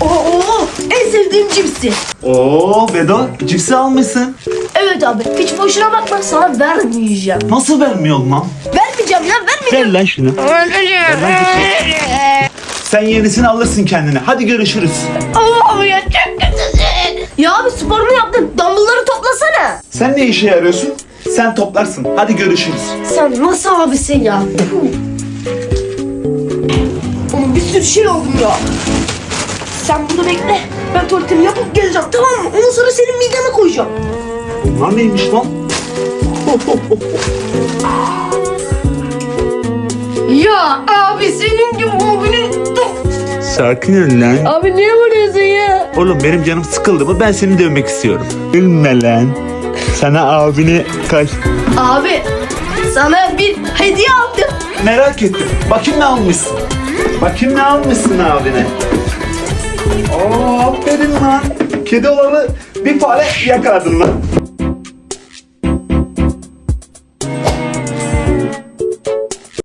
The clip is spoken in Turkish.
Oo, en sevdiğim cipsi. Oo Bedo cipsi almışsın. Evet abi hiç boşuna bakma sana vermeyeceğim. Nasıl vermiyorsun lan? Vermeyeceğim ya vermeyeceğim. Ver lan şunu. Sen yenisini alırsın kendine. Hadi görüşürüz. Allah'ım ya çok kötüsün. Ya abi sporunu yaptın. Dumbbellları toplasana. Sen ne işe yarıyorsun? Sen toplarsın. Hadi görüşürüz. Sen nasıl abisin ya? Oğlum bir sürü şey oldum ya. Sen burada bekle. Ben tuvaletimi yapıp geleceğim tamam mı? Ondan sonra senin mideme koyacağım. Bunlar neymiş lan? Ya abi senin gibi abinin... Sakin ol lan. Abi niye vuruyorsun ya? Oğlum benim canım sıkıldı mı ben seni dövmek istiyorum. Gülme lan. Sana abini kaç... Abi sana bir hediye aldım. Merak ettim. Bakayım ne almışsın. Bakayım ne almışsın abine. Oo aferin lan. Kedi olanı bir fare yakaladın lan.